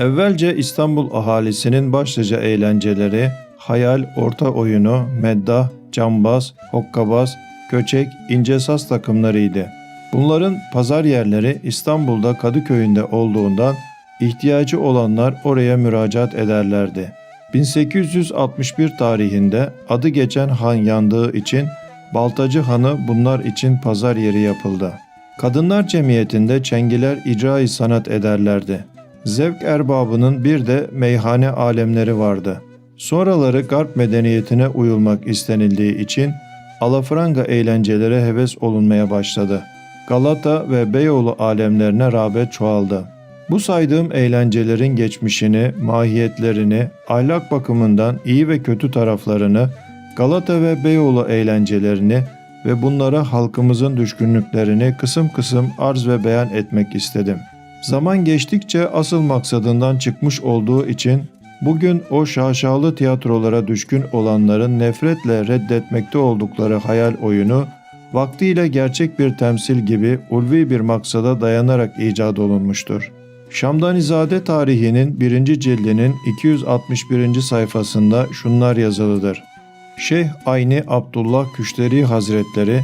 Evvelce İstanbul ahalisinin başlıca eğlenceleri hayal, orta oyunu, meddah, cambaz, hokkabaz, köçek, ince saz takımlarıydı. Bunların pazar yerleri İstanbul'da Kadıköy'ünde olduğundan ihtiyacı olanlar oraya müracaat ederlerdi. 1861 tarihinde adı geçen han yandığı için Baltacı Hanı bunlar için pazar yeri yapıldı. Kadınlar cemiyetinde çengiler icra sanat ederlerdi. Zevk erbabının bir de meyhane alemleri vardı. Sonraları garp medeniyetine uyulmak istenildiği için alafranga eğlencelere heves olunmaya başladı. Galata ve Beyoğlu alemlerine rağbet çoğaldı. Bu saydığım eğlencelerin geçmişini, mahiyetlerini, ahlak bakımından iyi ve kötü taraflarını, Galata ve Beyoğlu eğlencelerini ve bunlara halkımızın düşkünlüklerini kısım kısım arz ve beyan etmek istedim. Zaman geçtikçe asıl maksadından çıkmış olduğu için bugün o şaşalı tiyatrolara düşkün olanların nefretle reddetmekte oldukları hayal oyunu vaktiyle gerçek bir temsil gibi ulvi bir maksada dayanarak icat olunmuştur. Şamdanizade tarihinin birinci cildinin 261. sayfasında şunlar yazılıdır. Şeyh Ayni Abdullah Küşteri Hazretleri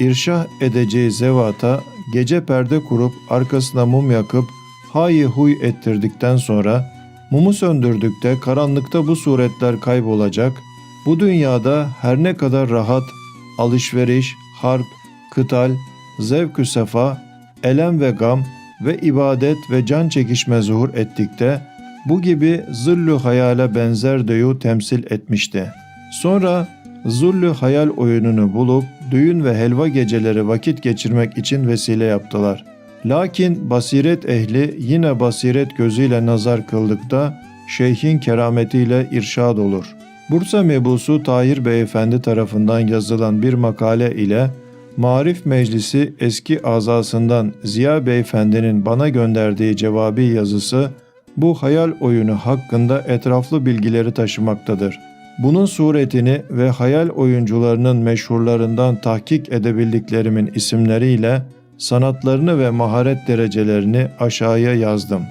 irşah edeceği zevata gece perde kurup arkasına mum yakıp hayi huy ettirdikten sonra mumu söndürdükte karanlıkta bu suretler kaybolacak. Bu dünyada her ne kadar rahat, alışveriş, harp, kıtal, zevkü sefa, elem ve gam ve ibadet ve can çekişme zuhur ettikte bu gibi zıllü hayale benzer döyu temsil etmişti. Sonra zullü hayal oyununu bulup düğün ve helva geceleri vakit geçirmek için vesile yaptılar. Lakin basiret ehli yine basiret gözüyle nazar kıldıkta şeyhin kerametiyle irşad olur. Bursa mebusu Tahir Beyefendi tarafından yazılan bir makale ile Marif Meclisi eski azasından Ziya Beyefendi'nin bana gönderdiği cevabi yazısı bu hayal oyunu hakkında etraflı bilgileri taşımaktadır. Bunun suretini ve hayal oyuncularının meşhurlarından tahkik edebildiklerimin isimleriyle sanatlarını ve maharet derecelerini aşağıya yazdım.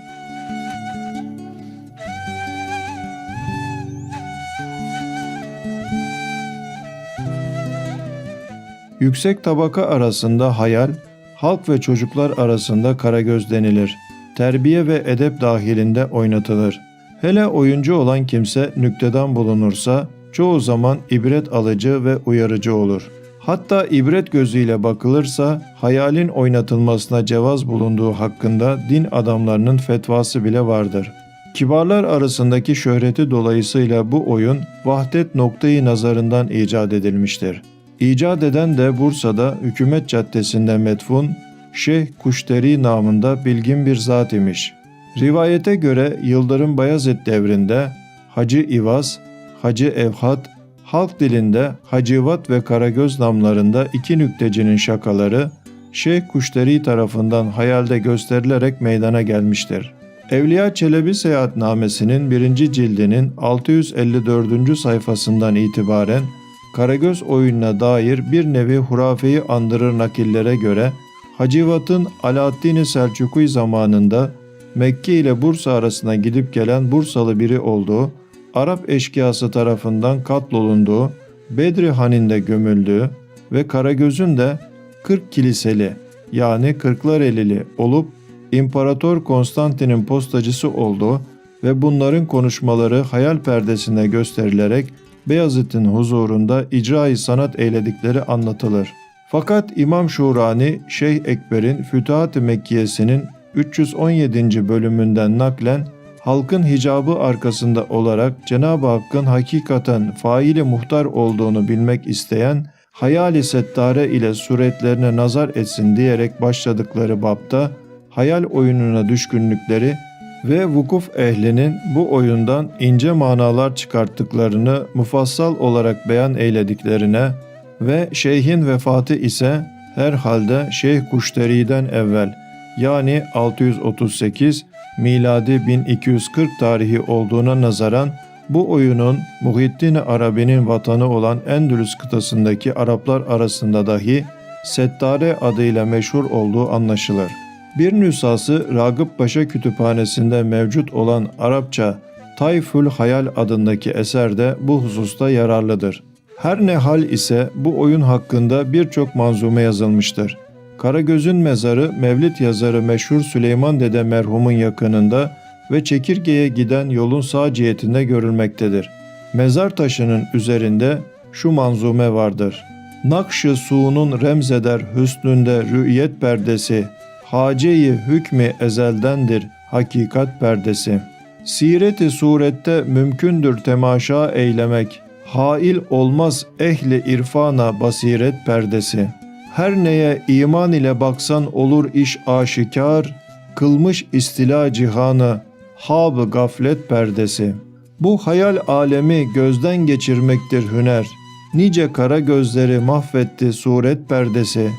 Yüksek tabaka arasında hayal, halk ve çocuklar arasında karagöz denilir. Terbiye ve edep dahilinde oynatılır. Hele oyuncu olan kimse nüktedan bulunursa çoğu zaman ibret alıcı ve uyarıcı olur. Hatta ibret gözüyle bakılırsa hayalin oynatılmasına cevaz bulunduğu hakkında din adamlarının fetvası bile vardır. Kibarlar arasındaki şöhreti dolayısıyla bu oyun vahdet noktayı nazarından icat edilmiştir. İcat eden de Bursa'da Hükümet Caddesi'nde metfun Şeyh Kuşteri namında bilgin bir zat imiş. Rivayete göre Yıldırım Bayezid devrinde Hacı İvaz, Hacı Evhat, halk dilinde Hacivat ve Karagöz namlarında iki nüktecinin şakaları Şeyh Kuşteri tarafından hayalde gösterilerek meydana gelmiştir. Evliya Çelebi Seyahatnamesi'nin birinci cildinin 654. sayfasından itibaren Karagöz oyununa dair bir nevi hurafeyi andırır nakillere göre Hacivat'ın Alaaddin-i Selçuklu zamanında Mekke ile Bursa arasına gidip gelen Bursalı biri olduğu, Arap eşkıyası tarafından katlolunduğu, Bedri Han'inde gömüldüğü ve Karagöz'ün de 40 kiliseli yani Kırklarelili olup İmparator Konstantin'in postacısı olduğu ve bunların konuşmaları hayal perdesinde gösterilerek Beyazıt'ın huzurunda icra sanat eyledikleri anlatılır. Fakat İmam Şurani Şeyh Ekber'in Fütuhat-ı Mekkiye'sinin 317. bölümünden naklen halkın hicabı arkasında olarak Cenab-ı Hakk'ın hakikaten faili muhtar olduğunu bilmek isteyen hayali settare ile suretlerine nazar etsin diyerek başladıkları bapta hayal oyununa düşkünlükleri ve vukuf ehlinin bu oyundan ince manalar çıkarttıklarını mufassal olarak beyan eylediklerine ve şeyhin vefatı ise herhalde Şeyh Kuşteri'den evvel yani 638 miladi 1240 tarihi olduğuna nazaran bu oyunun Muhittin Arabi'nin vatanı olan Endülüs kıtasındaki Araplar arasında dahi Settare adıyla meşhur olduğu anlaşılır. Bir nüshası Ragıp Paşa Kütüphanesi'nde mevcut olan Arapça Tayful Hayal adındaki eserde bu hususta yararlıdır. Her ne hal ise bu oyun hakkında birçok manzume yazılmıştır. Karagöz'ün mezarı Mevlid yazarı meşhur Süleyman Dede merhumun yakınında ve Çekirge'ye giden yolun sağ cihetinde görülmektedir. Mezar taşının üzerinde şu manzume vardır. Nakşı suunun remzeder hüsnünde rü'yet perdesi, haceyi hükmü ezeldendir hakikat perdesi. Sireti surette mümkündür temaşa eylemek, hail olmaz ehli irfana basiret perdesi. Her neye iman ile baksan olur iş aşikar, kılmış istila cihanı, hab gaflet perdesi. Bu hayal alemi gözden geçirmektir hüner. Nice kara gözleri mahvetti suret perdesi.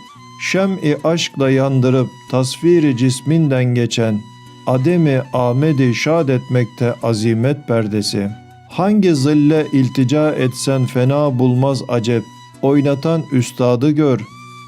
Şem-i aşkla yandırıp tasviri cisminden geçen, ademi Ahmedi şad etmekte azimet perdesi. Hangi zille iltica etsen fena bulmaz acep, oynatan üstadı gör,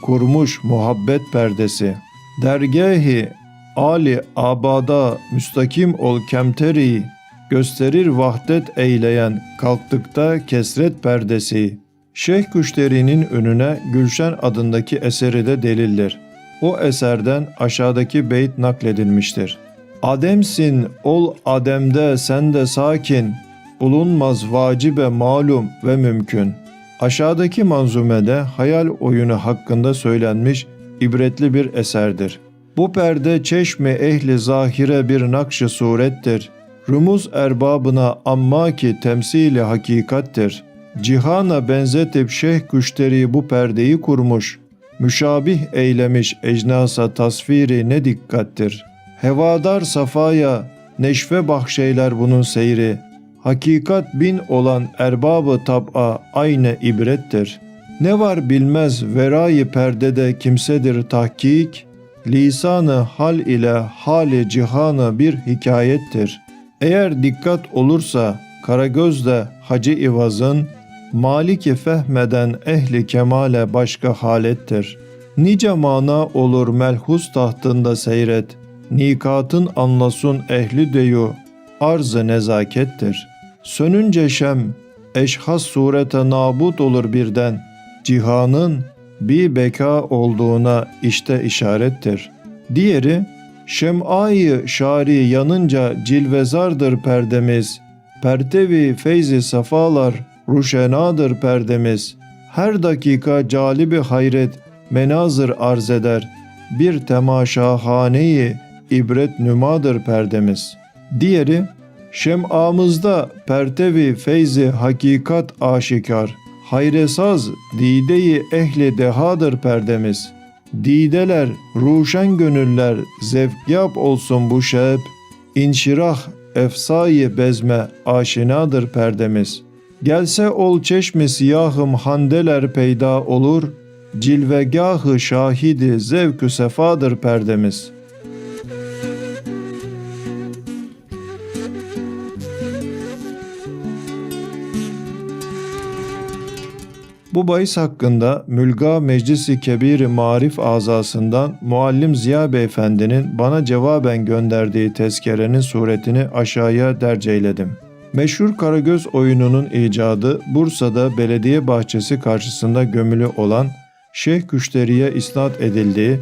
kurmuş muhabbet perdesi. Dergehi Ali abada müstakim ol kemteri, gösterir vahdet eyleyen kalktıkta kesret perdesi. Şeyh Kuşteri'nin önüne Gülşen adındaki eseri de delildir. O eserden aşağıdaki beyt nakledilmiştir. Ademsin ol ademde sen de sakin, bulunmaz vacibe malum ve mümkün. Aşağıdaki manzumede hayal oyunu hakkında söylenmiş ibretli bir eserdir. Bu perde çeşme ehli zahire bir nakşı surettir. Rumuz erbabına amma ki temsili hakikattir. Cihana benzetip şeyh küşteri bu perdeyi kurmuş. Müşabih eylemiş ecnasa tasviri ne dikkattir. Hevadar safaya neşve bahşeyler bunun seyri. Hakikat bin olan erbabı tab'a aynı ibrettir. Ne var bilmez verayı perdede kimsedir tahkik, lisanı hal ile hali cihanı bir hikayettir. Eğer dikkat olursa Karagöz'de Hacı İvaz'ın Maliki fehmeden ehli kemale başka halettir. Nice mana olur melhus tahtında seyret, nikatın anlasın ehli deyu, arz-ı nezakettir. Sönünce şem, eşhas surete nabut olur birden, cihanın bir beka olduğuna işte işarettir. Diğeri, şem'ayı şari yanınca cilvezardır perdemiz, pertevi feyzi safalar ruşenadır perdemiz. Her dakika calibi hayret menazır arz eder. Bir temaşahaneyi ibret nümadır perdemiz. Diğeri, şem'amızda pertevi feyzi hakikat aşikar. Hayresaz dideyi ehli dehadır perdemiz. Dideler, ruşen gönüller, zevkyap olsun bu şeb. İnşirah, efsayı bezme aşinadır perdemiz.'' Gelse ol çeşmi siyahım handeler peyda olur, cilvegahı şahidi zevkü sefadır perdemiz. Bu bahis hakkında Mülga Meclisi Kebiri Marif azasından Muallim Ziya Beyefendi'nin bana cevaben gönderdiği tezkerenin suretini aşağıya derceyledim. Meşhur Karagöz oyununun icadı Bursa'da belediye bahçesi karşısında gömülü olan Şeyh Küşteri'ye isnat edildiği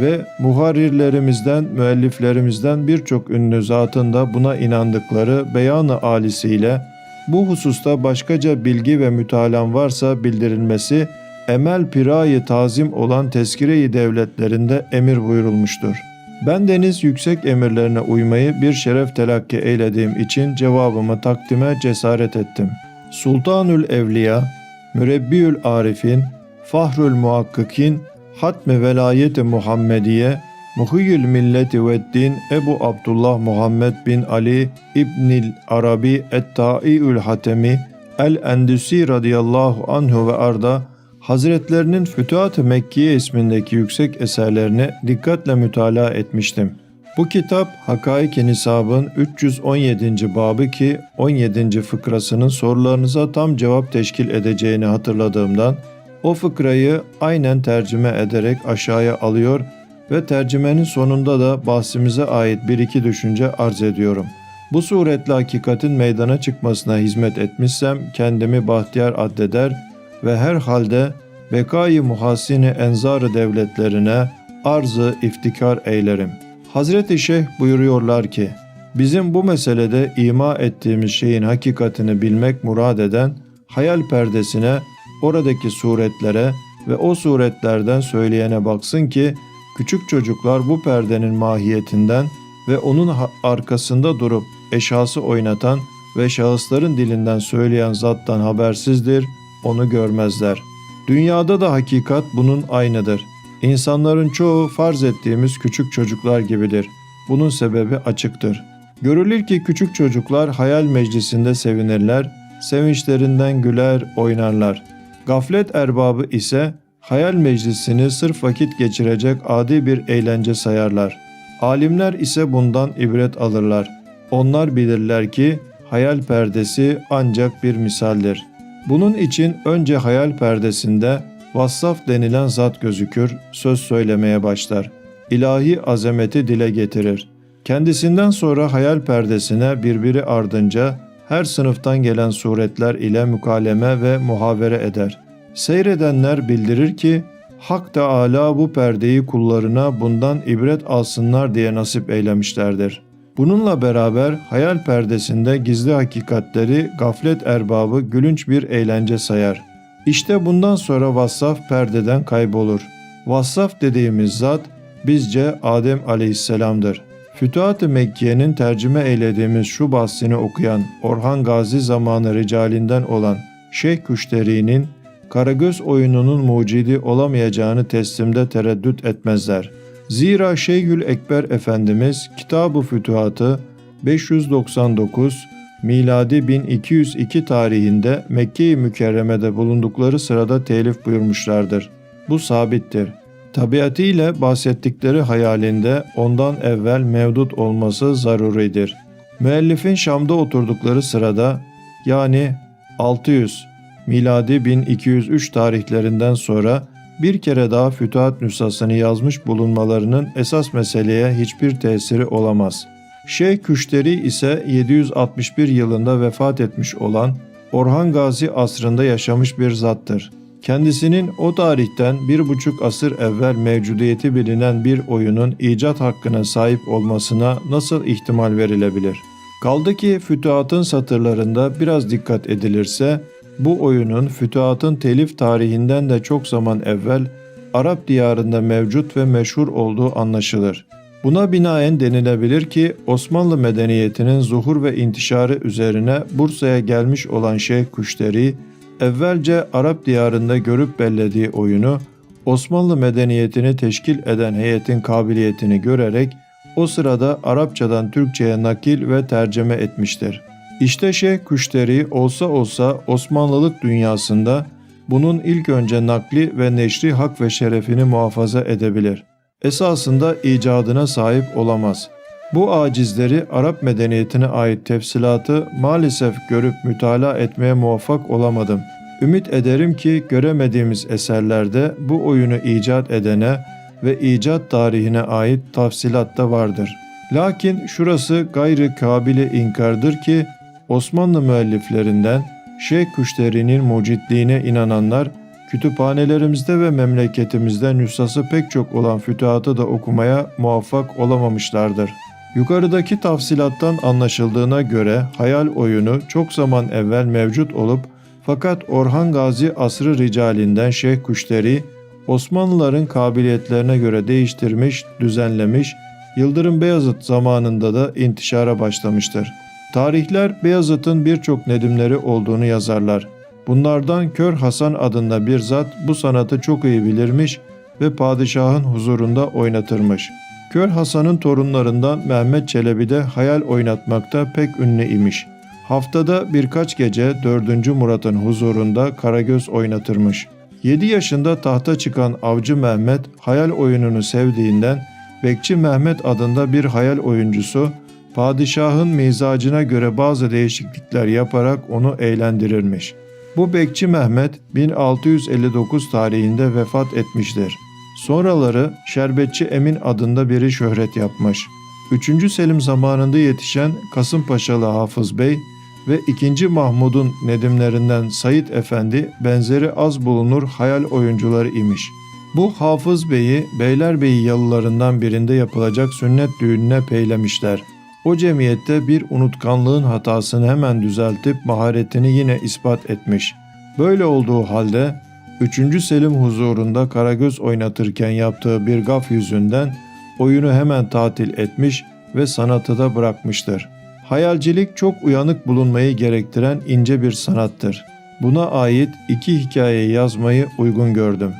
ve muharirlerimizden, müelliflerimizden birçok ünlü zatın da buna inandıkları beyanı alisiyle bu hususta başkaca bilgi ve mütalan varsa bildirilmesi emel pirayı tazim olan tezkire-i devletlerinde emir buyurulmuştur.'' Ben deniz yüksek emirlerine uymayı bir şeref telakki eylediğim için cevabımı takdime cesaret ettim. Sultanül Evliya, Mürebbiül Arifin, Fahrül Muhakkikin, Hatme Velayeti Muhammediye, Muhyül Milleti ve Din Ebu Abdullah Muhammed bin Ali İbnil Arabi Et-Ta'iül Hatemi El-Endüsi radıyallahu anhu ve arda Hazretlerinin Fütuhat-ı Mekkiye ismindeki yüksek eserlerini dikkatle mütalaa etmiştim. Bu kitap Hakaik-i Nisab'ın 317. babı ki 17. fıkrasının sorularınıza tam cevap teşkil edeceğini hatırladığımdan o fıkrayı aynen tercüme ederek aşağıya alıyor ve tercümenin sonunda da bahsimize ait bir iki düşünce arz ediyorum. Bu suretle hakikatin meydana çıkmasına hizmet etmişsem kendimi bahtiyar addeder ve her halde bekayı muhasini enzarı devletlerine arzı iftikar eylerim. Hazreti Şeyh buyuruyorlar ki, bizim bu meselede ima ettiğimiz şeyin hakikatini bilmek murad eden hayal perdesine, oradaki suretlere ve o suretlerden söyleyene baksın ki, küçük çocuklar bu perdenin mahiyetinden ve onun arkasında durup eşhası oynatan ve şahısların dilinden söyleyen zattan habersizdir, onu görmezler. Dünyada da hakikat bunun aynıdır. İnsanların çoğu farz ettiğimiz küçük çocuklar gibidir. Bunun sebebi açıktır. Görülür ki küçük çocuklar hayal meclisinde sevinirler, sevinçlerinden güler, oynarlar. Gaflet erbabı ise hayal meclisini sırf vakit geçirecek adi bir eğlence sayarlar. Alimler ise bundan ibret alırlar. Onlar bilirler ki hayal perdesi ancak bir misaldir. Bunun için önce hayal perdesinde vassaf denilen zat gözükür, söz söylemeye başlar. İlahi azameti dile getirir. Kendisinden sonra hayal perdesine birbiri ardınca her sınıftan gelen suretler ile mükaleme ve muhavere eder. Seyredenler bildirir ki Hak Teâlâ bu perdeyi kullarına bundan ibret alsınlar diye nasip eylemişlerdir. Bununla beraber hayal perdesinde gizli hakikatleri gaflet erbabı gülünç bir eğlence sayar. İşte bundan sonra vassaf perdeden kaybolur. Vassaf dediğimiz zat bizce Adem aleyhisselamdır. Fütuhat-ı Mekke'nin tercüme eylediğimiz şu bahsini okuyan Orhan Gazi zamanı ricalinden olan Şeyh Küşteri'nin Karagöz oyununun mucidi olamayacağını teslimde tereddüt etmezler. Zira Şeyhül Ekber Efendimiz Kitab-ı Fütuhat'ı 599 miladi 1202 tarihinde Mekke-i Mükerreme'de bulundukları sırada telif buyurmuşlardır. Bu sabittir. Tabiatıyla bahsettikleri hayalinde ondan evvel mevdut olması zaruridir. Müellifin Şam'da oturdukları sırada yani 600 miladi 1203 tarihlerinden sonra bir kere daha Fütuhat nüshasını yazmış bulunmalarının esas meseleye hiçbir tesiri olamaz. Şeyh Küşteri ise 761 yılında vefat etmiş olan Orhan Gazi asrında yaşamış bir zattır. Kendisinin o tarihten bir buçuk asır evvel mevcudiyeti bilinen bir oyunun icat hakkına sahip olmasına nasıl ihtimal verilebilir? Kaldı ki fütuhatın satırlarında biraz dikkat edilirse bu oyunun fütuhatın telif tarihinden de çok zaman evvel Arap diyarında mevcut ve meşhur olduğu anlaşılır. Buna binaen denilebilir ki Osmanlı medeniyetinin zuhur ve intişarı üzerine Bursa'ya gelmiş olan Şeyh Kuşteri, evvelce Arap diyarında görüp bellediği oyunu Osmanlı medeniyetini teşkil eden heyetin kabiliyetini görerek o sırada Arapçadan Türkçe'ye nakil ve tercüme etmiştir. İşte Şeyh Kuşteri olsa olsa Osmanlılık dünyasında bunun ilk önce nakli ve neşri hak ve şerefini muhafaza edebilir. Esasında icadına sahip olamaz. Bu acizleri Arap medeniyetine ait tefsilatı maalesef görüp mütalaa etmeye muvaffak olamadım. Ümit ederim ki göremediğimiz eserlerde bu oyunu icat edene ve icat tarihine ait tafsilat da vardır. Lakin şurası gayrı kabili inkardır ki Osmanlı müelliflerinden Şeyh Kuşteri'nin mucitliğine inananlar kütüphanelerimizde ve memleketimizde nüshası pek çok olan fütuhatı da okumaya muvaffak olamamışlardır. Yukarıdaki tafsilattan anlaşıldığına göre hayal oyunu çok zaman evvel mevcut olup fakat Orhan Gazi asrı ricalinden Şeyh Kuşteri Osmanlıların kabiliyetlerine göre değiştirmiş, düzenlemiş, Yıldırım Beyazıt zamanında da intişara başlamıştır. Tarihler Beyazıt'ın birçok nedimleri olduğunu yazarlar. Bunlardan Kör Hasan adında bir zat bu sanatı çok iyi bilirmiş ve padişahın huzurunda oynatırmış. Kör Hasan'ın torunlarından Mehmet Çelebi de hayal oynatmakta pek ünlü imiş. Haftada birkaç gece 4. Murat'ın huzurunda Karagöz oynatırmış. 7 yaşında tahta çıkan Avcı Mehmet hayal oyununu sevdiğinden Bekçi Mehmet adında bir hayal oyuncusu padişahın mizacına göre bazı değişiklikler yaparak onu eğlendirirmiş. Bu Bekçi Mehmet 1659 tarihinde vefat etmiştir. Sonraları Şerbetçi Emin adında biri şöhret yapmış. 3. Selim zamanında yetişen Kasımpaşalı Hafız Bey ve 2. Mahmud'un nedimlerinden Said Efendi benzeri az bulunur hayal oyuncuları imiş. Bu Hafız Bey'i Beylerbeyi yalılarından birinde yapılacak sünnet düğününe peylemişler. O cemiyette bir unutkanlığın hatasını hemen düzeltip maharetini yine ispat etmiş. Böyle olduğu halde 3. Selim huzurunda Karagöz oynatırken yaptığı bir gaf yüzünden oyunu hemen tatil etmiş ve sanatı da bırakmıştır. Hayalcilik çok uyanık bulunmayı gerektiren ince bir sanattır. Buna ait iki hikaye yazmayı uygun gördüm.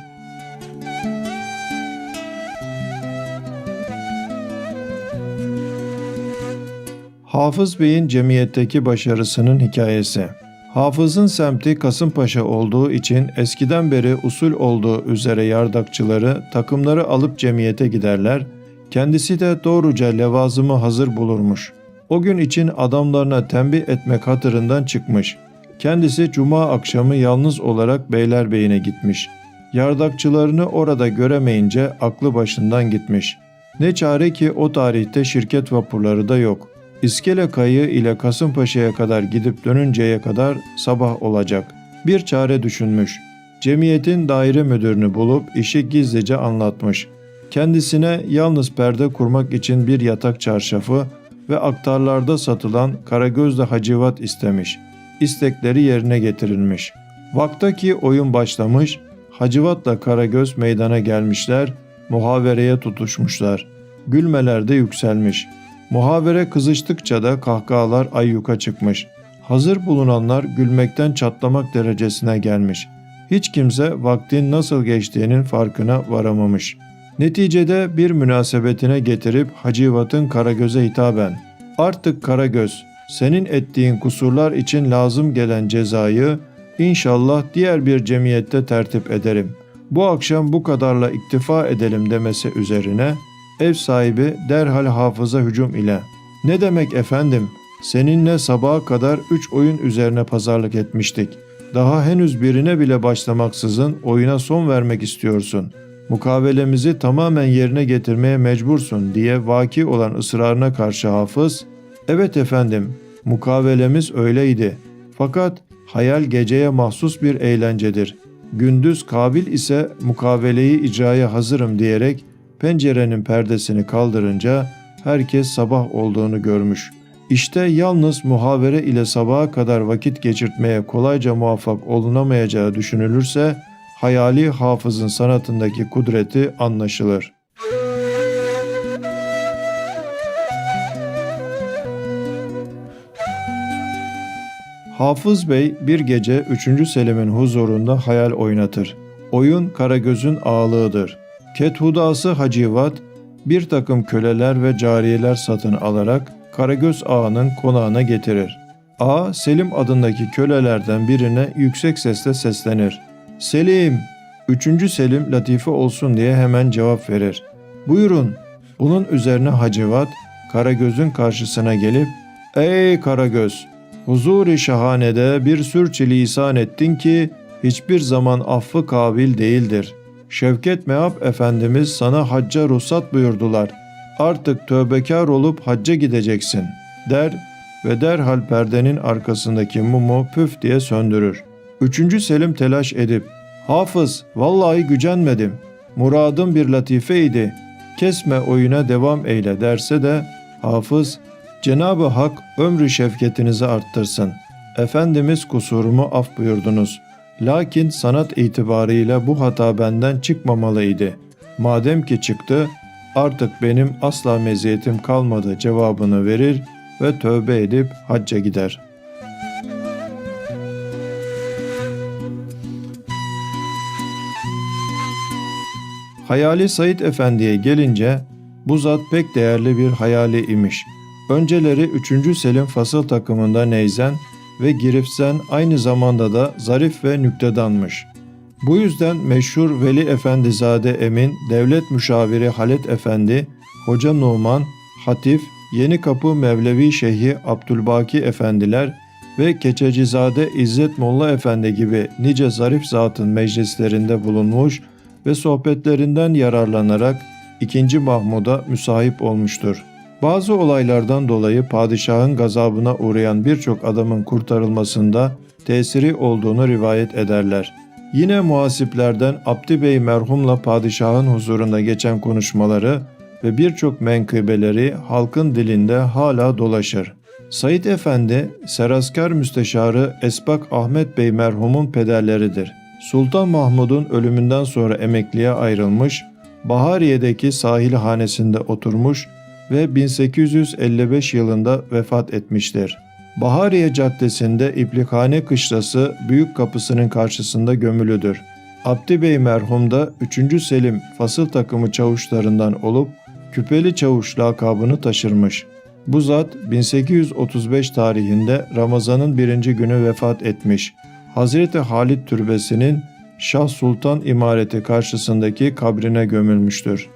Hafız Bey'in cemiyetteki başarısının hikayesi. Hafız'ın semti Kasımpaşa olduğu için eskiden beri usul olduğu üzere yardakçıları takımları alıp cemiyete giderler, kendisi de doğruca levazımı hazır bulurmuş. O gün için adamlarına tembih etmek hatırından çıkmış. Kendisi cuma akşamı yalnız olarak Beylerbeyi'ne gitmiş. Yardakçılarını orada göremeyince aklı başından gitmiş. Ne çare ki o tarihte şirket vapurları da yok. İskele kayığı ile Kasımpaşa'ya kadar gidip dönünceye kadar sabah olacak. Bir çare düşünmüş. Cemiyetin daire müdürünü bulup işi gizlice anlatmış. Kendisine yalnız perde kurmak için bir yatak çarşafı ve aktarlarda satılan Karagözlü hacivat istemiş. İstekleri yerine getirilmiş. Vaktaki oyun başlamış, Hacivat'la Karagöz meydana gelmişler, muhavereye tutuşmuşlar. Gülmeler de yükselmiş. Muhavere kızıştıkça da kahkahalar ayyuka çıkmış. Hazır bulunanlar gülmekten çatlamak derecesine gelmiş. Hiç kimse vaktin nasıl geçtiğinin farkına varamamış. Neticede bir münasebetine getirip Hacivat'ın Karagöz'e hitaben ''Artık Karagöz, senin ettiğin kusurlar için lazım gelen cezayı inşallah diğer bir cemiyette tertip ederim. Bu akşam bu kadarla iktifa edelim.'' demesi üzerine ev sahibi derhal hafıza hücum ile ''Ne demek efendim, seninle sabaha kadar üç oyun üzerine pazarlık etmiştik. Daha henüz birine bile başlamaksızın oyuna son vermek istiyorsun. Mukavelemizi tamamen yerine getirmeye mecbursun.'' diye vaki olan ısrarına karşı hafız ''Evet efendim, mukavelemiz öyleydi. Fakat hayal geceye mahsus bir eğlencedir. Gündüz kabil ise mukaveleyi icraya hazırım.'' diyerek pencerenin perdesini kaldırınca herkes sabah olduğunu görmüş. İşte yalnız muhavere ile sabaha kadar vakit geçirtmeye kolayca muvaffak olunamayacağı düşünülürse hayali hafızın sanatındaki kudreti anlaşılır. Hafız Bey bir gece 3. Selim'in huzurunda hayal oynatır. Oyun Karagöz'ün ağlığıdır. Kethudası Hacivat bir takım köleler ve cariyeler satın alarak Karagöz Ağa'nın konağına getirir. Ağa Selim adındaki kölelerden birine yüksek sesle seslenir. Selim! Üçüncü Selim latife olsun diye hemen cevap verir. Buyurun. Bunun üzerine Hacivat Karagöz'ün karşısına gelip Ey Karagöz! Huzur-i şahanede bir sürçülisan ettin ki hiçbir zaman affı kabil değildir.'' Şevket Meab Efendimiz sana hacca ruhsat buyurdular. Artık tövbekar olup hacca gideceksin der ve derhal perdenin arkasındaki mumu püf diye söndürür. Üçüncü Selim telaş edip Hafız vallahi gücenmedim. Muradım bir latifeydi. Kesme oyuna devam eyle derse de Hafız Cenab-ı Hak ömrü şefketinizi arttırsın. Efendimiz kusurumu af buyurdunuz.'' Lakin sanat itibarıyla bu hata benden çıkmamalıydı. Madem ki çıktı, artık benim asla meziyetim kalmadı cevabını verir ve tövbe edip hacca gider. Hayali Said Efendi'ye gelince bu zat pek değerli bir hayali imiş. Önceleri 3. Selim fasıl takımında neyzen, ve Girifsen aynı zamanda da zarif ve nüktedanmış. Bu yüzden meşhur Veli Efendizade Emin, devlet müşaviri Halet Efendi, Hoca Numan, Hatif, Yeni Kapı Mevlevi Şeyhi Abdülbaki Efendiler ve Keçecizade İzzet Molla Efendi gibi nice zarif zatın meclislerinde bulunmuş ve sohbetlerinden yararlanarak 2. Mahmud'a müsahip olmuştur. Bazı olaylardan dolayı padişahın gazabına uğrayan birçok adamın kurtarılmasında tesiri olduğunu rivayet ederler. Yine muhasiplerden Abdi Bey merhumla padişahın huzurunda geçen konuşmaları ve birçok menkıbeleri halkın dilinde hala dolaşır. Said Efendi, Seraskar Müsteşarı Esbak Ahmet Bey merhumun pederleridir. Sultan Mahmud'un ölümünden sonra emekliye ayrılmış, Bahariye'deki sahil hanesinde oturmuş ve 1855 yılında vefat etmiştir. Bahariye Caddesi'nde İplikhane Kışlası büyük kapısının karşısında gömülüdür. Abdi Bey merhum da 3. Selim fasıl takımı çavuşlarından olup Küpeli Çavuş lakabını taşırmış. Bu zat 1835 tarihinde Ramazan'ın birinci günü vefat etmiş. Hazreti Halit Türbesi'nin Şah Sultan imareti karşısındaki kabrine gömülmüştür.